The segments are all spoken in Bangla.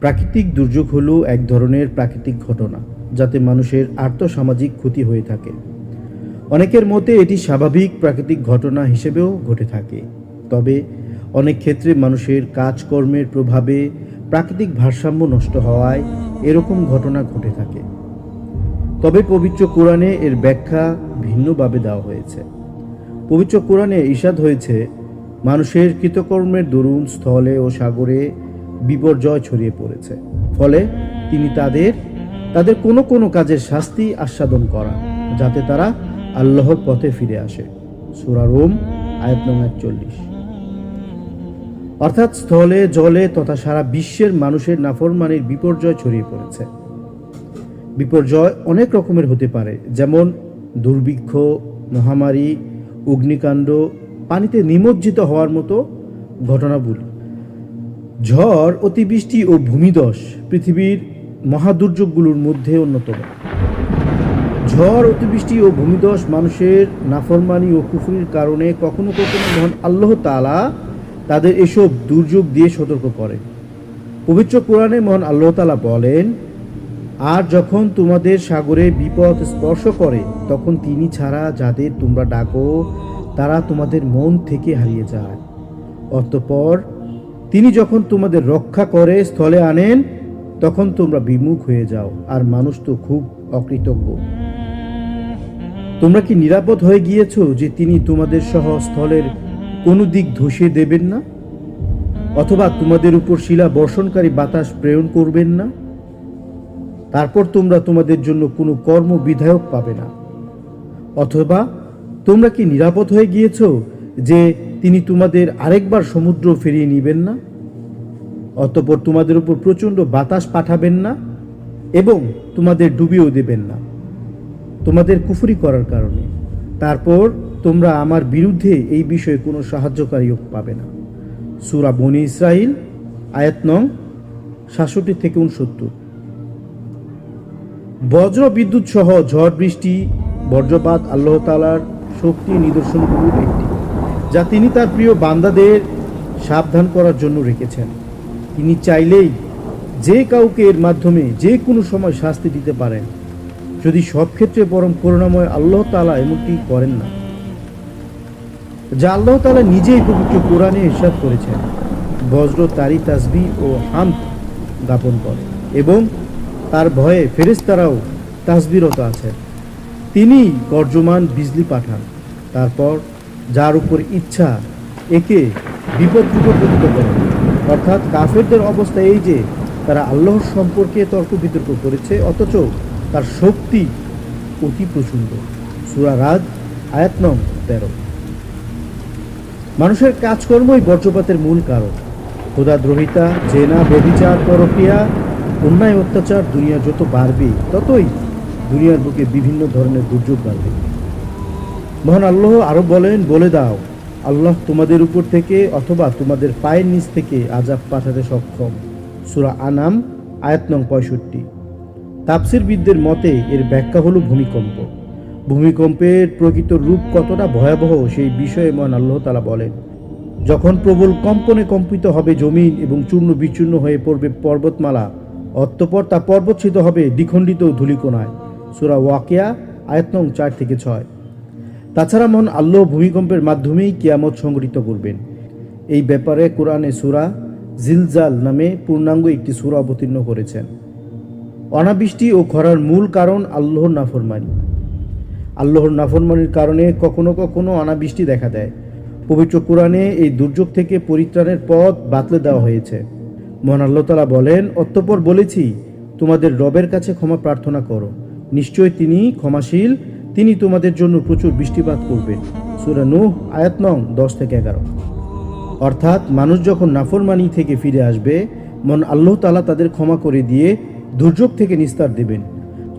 প্রাকৃতিক দুর্যোগ হলো এক ধরনের প্রাকৃতিক ঘটনা, যাতে মানুষের আর্থসামাজিক ক্ষতি হয়ে থাকে। অনেকের মতে এটি স্বাভাবিক প্রাকৃতিক ঘটনা হিসেবেও ঘটে থাকে। তবে অনেক ক্ষেত্রে মানুষের কাজকর্মের প্রভাবে প্রাকৃতিক ভারসাম্য নষ্ট হওয়ায় এরকম ঘটনা ঘটে থাকে। তবে পবিত্র কোরআনে এর ব্যাখ্যা ভিন্নভাবে দেওয়া হয়েছে। পবিত্র কোরআনে ঈশাদ হয়েছে, মানুষের কৃতকর্মের দরুন স্থলে ও সাগরে বিপর্যয় ছড়িয়ে পড়েছে। ফলে তিনি তাদের তাদের কোনো কোনো কাজের শাস্তি আস্বাদন করান, যাতে তারা আল্লাহর পথে ফিরে আসে। সুরা রোম, আয়াত নং একচল্লিশ। অর্থাৎ স্থলে, জলে তথা সারা বিশ্বের মানুষের নাফরমানির বিপর্যয় ছড়িয়ে পড়েছে। বিপর্যয় অনেক রকমের হতে পারে, যেমন দুর্ভিক্ষ, মহামারী, অগ্নিকাণ্ড, পানিতে নিমজ্জিত হওয়ার মতো ঘটনাগুলি ঝড়, অতিবৃষ্টি ও ভূমিধস পৃথিবীর মহাদুর্যোগগুলোর মধ্যে অন্যতম। ঝড়, অতিবৃষ্টি ও ভূমিধস মানুষের নাফরমানি ও কুফরির কারণে কখনো কখনো মহান আল্লাহ তাআলা তাদের এসব দুর্যোগ দিয়ে সতর্ক করে। পবিত্র কোরআনে মহান আল্লাহ তাআলা বলেন, আর যখন তোমাদের সাগরে বিপদ স্পর্শ করে, তখন তিনি ছাড়া যাদের তোমরা ডাকো, তারা তোমাদের মন থেকে হারিয়ে যায়। অতঃপর তিনি যখন তোমাদের রক্ষা করে স্থলে আনেন, তখন তোমরা বিমুখ হয়ে যাও, আর মানুষ তো খুব অকৃতজ্ঞ। তোমরা কি নিরাপদ হয়ে গিয়েছো যে তিনি তোমাদের সহ স্থলের কোনো দিক ধসিয়ে দেবেন না? অথবা তোমাদের উপর শিলা বর্ষণকারী বাতাস প্রেরণ করবেন না? তারপর তোমরা তোমাদের জন্য কোনো কর্ম বিধায়ক পাবে না। অথবা তোমরা কি নিরাপদ হয়ে গিয়েছ যে তিনি তোমাদের আরেকবার সমুদ্র ফিরিয়ে নিবেন না, অতঃপর তোমাদের উপর প্রচণ্ড বাতাস পাঠাবেন না এবং তোমাদের ডুবিয়েও দেবেন না। তোমাদের কুফুরি করার কারণে। তারপর তোমরা আমার বিরুদ্ধে এই বিষয়ে কোনো সাহায্যকারীও পাবে না। সুরা বনি ইসরাইল আয়াত নং সাতষট্টি থেকে উনসত্তর বজ্র বিদ্যুৎ সহ ঝড় বৃষ্টি, বজ্রপাত আল্লাহ তালার শক্তি নিদর্শনগুলোর একটি। যা তিনি তার প্রিয় বান্দাদের সাবধান করার জন্য রেখেছেন। তিনি চাইলেই যে কাউকে এর মাধ্যমে যে কোনো সময় শাস্তি দিতে পারেন, যদি সব ক্ষেত্রে পরম করুণাময় আল্লাহ তালা এমনটি করেন না। যা আল্লাহ তালা নিজেই পবিত্র কোরআনে ইরশাদ করেছেন বজ্র তারি তাসবি ও হাম জ্ঞাপন করে এবং তার ভয়ে ফেরেশতারাও তাসবিরত আছেন। তিনি গর্জমান বিজলি পাঠান। তারপর যার উপর ইচ্ছা, একে বিপদরূপে পতিত করেন অর্থাৎ কাফেরদের অবস্থা এই যে, তারা আল্লাহর সম্পর্কে তর্ক বিতর্ক করেছে, অথচ তার শক্তি অতি প্রচণ্ড। সুরা রাজ আয়াত তেরো। মানুষের কাজকর্মই বর্জ্যপাতের মূল কারণ। ক্ষুদাদ্রোহিতা জেনা ব্যবিচার পরক্রিয়া, অন্যায়, অত্যাচার, দুনিয়া যত বাড়বে, ততই দুনিয়ার বুকে বিভিন্ন ধরনের দুর্যোগ বাড়বে। মহান আল্লাহ আরও বলেন, বলে দাও, আল্লাহ তোমাদের উপর থেকে অথবা তোমাদের পায়ের নিচ থেকে আজাব পাঠাতে সক্ষম। সুরা আনাম, আয়াত নং পঁয়ষট্টি। তাপসিরবিদদের মতে এর ব্যাখ্যা হলো ভূমিকম্প। ভূমিকম্পের প্রকৃত রূপ কতটা ভয়াবহ সেই বিষয়ে মহান আল্লাহ তালা বলেন। যখন প্রবল কম্পনে কম্পিত হবে জমিন এবং চূর্ণ বিচূর্ণ হয়ে পড়বে পর্বতমালা, অতঃপর তা পর্বতচ্ছিত হবে দ্বিখণ্ডিত ধূলিকোনায় সুরা ওয়াকিয়া, আয়াত নং চার থেকে ছয়। তাছাড়া মন আল্লাহ ভূমিকম্পের মাধ্যমেই কিয়ামত সংগঠিত করবেন। এই ব্যাপারে কোরআনে সুরা জিলজাল নামে পূর্ণাঙ্গ একটি সুরা অবতীর্ণ করেছেন। অনাবৃষ্টি ও খরার মূল কারণ আল্লাহর নাফরমানি। আল্লাহর নাফরমানির কারণে কখনো কখনো অনাবৃষ্টি দেখা দেয়। পবিত্র কোরআনে এই দুর্যোগ থেকে পরিত্রাণের পথ বাতলে দেওয়া হয়েছে। মহান আল্লাহ তালা বলেন অত্যপর বলেছি, তোমাদের রবের কাছে ক্ষমা প্রার্থনা করো। নিশ্চয় তিনি ক্ষমাশীল তিনি তোমাদের জন্য প্রচুর বৃষ্টিপাত করবেন সুরা নূহ, আয়াত নং, দশ থেকে এগারো। অর্থাৎ মানুষ যখন নাফরমানি থেকে ফিরে আসবে, মন আল্লাহ তালা তাদের ক্ষমা করে দিয়ে দুর্যোগ থেকে নিস্তার দেবেন।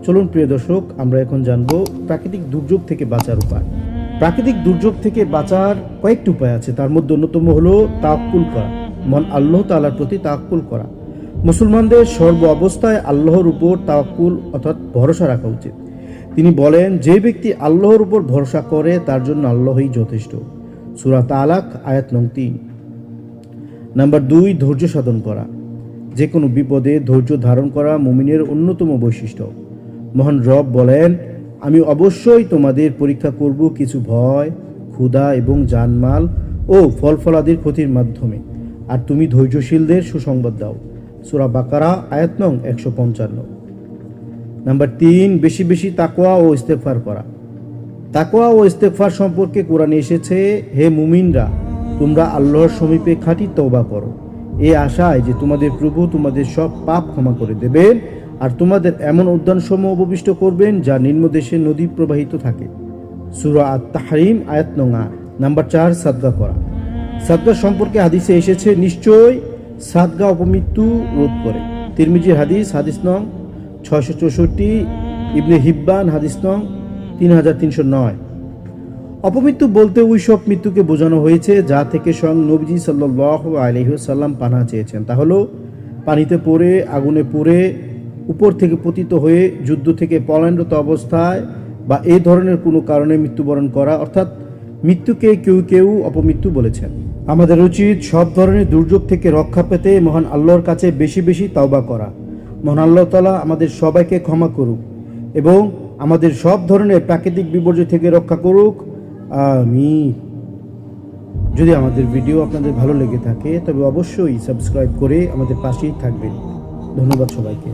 চলুন প্রিয় দর্শক, আমরা এখন জানব প্রাকৃতিক দুর্যোগ থেকে বাঁচার উপায়। প্রাকৃতিক দুর্যোগ থেকে বাঁচার কয়েকটি উপায় আছে। তার মধ্যে অন্যতম হলো তাক্কুল করা, মন আল্লাহ তালার প্রতি তাক্কুল করা। মুসলমানদের সর্ব অবস্থায় আল্লাহর উপর তাওয়াক্কুল অর্থাৎ ভরসা রাখা উচিত। তিনি বলেন, যে ব্যক্তি আল্লাহর উপর ভরসা করে, তার জন্য আল্লাহই যথেষ্ট। সুরা তালাক, আয়াত নং তিন। নাম্বার দুই, ধৈর্য সাধন করা। যে কোনো বিপদে ধৈর্য ধারণ করা মুমিনের অন্যতম বৈশিষ্ট্য। মহান রব বলেন, আমি অবশ্যই তোমাদের পরীক্ষা করব কিছু ভয়, ক্ষুধা এবং জানমাল ও ফল ফলাদির ক্ষতির মাধ্যমে। আর তুমি ধৈর্যশীলদের সুসংবাদ দাও। সুরা বাকারা, আয়াত নং একশো পঞ্চান্ন। নাম্বার তিন, বেশি বেশি তাকোয়া ও ইস্তেফার করা। তাকোয়া ও ইস্তেফার সম্পর্কে কোরআনে এসেছে, হে মুমিনরা, তোমরা আল্লাহর সমীপে খাঁটি তওবা করো। এই আশায় যে তোমাদের প্রভু তোমাদের সব পাপ ক্ষমা করে দেবেন আর তোমাদের এমন উদ্যানসমূহ অববিষ্ট করবেন যা নিম্নদেশে নদী প্রবাহিত থাকে। সুরা আত তাহারিম আয়াত নং নাম্বার চার, সাদগা করা। সাদগা সম্পর্কে হাদিসে এসেছে, নিশ্চয় সাদগা অপমৃত্যু রোধ করে। তিরমিজির হাদিস হাদিস নং ছয়শো চৌষট্টি, ইবনে হিব্বান, হাদিস নং তিন হাজার তিনশো নয়। অপমৃত্যু বলতে ওই সব মৃত্যুকে বোঝানো হয়েছে যা থেকে স্বয়ং নবীজি সাল্লাহ আলহিসাল্লাম পানা চেয়েছেন। তা হলো, পানিতে পড়ে, আগুনে পড়ে, উপর থেকে পতিত হয়ে, যুদ্ধ থেকে পলায়নরত অবস্থায় বা এই ধরনের কোনো কারণে মৃত্যুবরণ করা, অর্থাৎ মৃত্যুকে কেউ কেউ অপমৃত্যু বলেছেন। আমাদের উচিত সব ধরনের দুর্যোগ থেকে রক্ষা পেতে মহান আল্লাহর কাছে বেশি বেশি তাওবা করা। মহান আল্লাহ তালা আমাদের সবাইকে ক্ষমা করুক এবং আমাদের সব ধরনের প্রাকৃতিক বিপর্যয় থেকে রক্ষা করুক। আমি যদি আমাদের ভিডিও আপনাদের ভালো লেগে থাকে, তবে অবশ্যই সাবস্ক্রাইব করে আমাদের পাশেই থাকবেন। ধন্যবাদ সবাইকে।